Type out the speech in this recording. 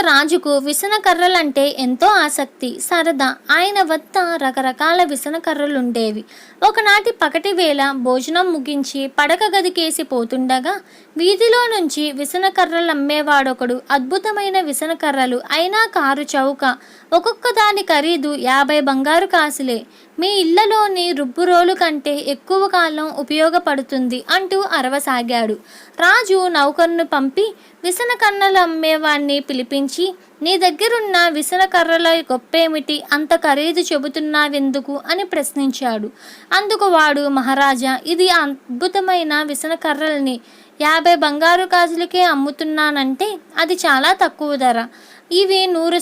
రాజుకు విసనకర్రలంటే ఎంతో ఆసక్తి. సరదా ఆయన వద్ద రకరకాల విసనకర్రలుండేవి. ఒకనాటి పకటి వేళ భోజనం ముగించి పడక గదికేసి పోతుండగా వీధిలో నుంచి విసన కర్రలు అమ్మేవాడొకడు అద్భుతమైన విసన కర్రలు అయినా కారు చౌక. ఒక్కొక్క దాని ఖరీదు యాభై బంగారు కాసులే. మీ ఇళ్ళలోని రుబ్బురోలు కంటే ఎక్కువ కాలం ఉపయోగపడుతుంది అంటూ అరవసాగాడు. రాజు నౌకర్ను పంపి విసన కన్నలు అమ్మేవాణ్ణి పిలిపించి నీ దగ్గరున్న విసన కర్రల గొప్పేమిటి? అంత ఖరీదు చెబుతున్నావెందుకు అని ప్రశ్నించాడు. అందుకు వాడు మహారాజా ఇది అద్భుతమైన విసన కర్రల్ని యాభై బంగారు కాజులకే అమ్ముతున్నానంటే అది చాలా తక్కువ ధర. ఇవి నూరు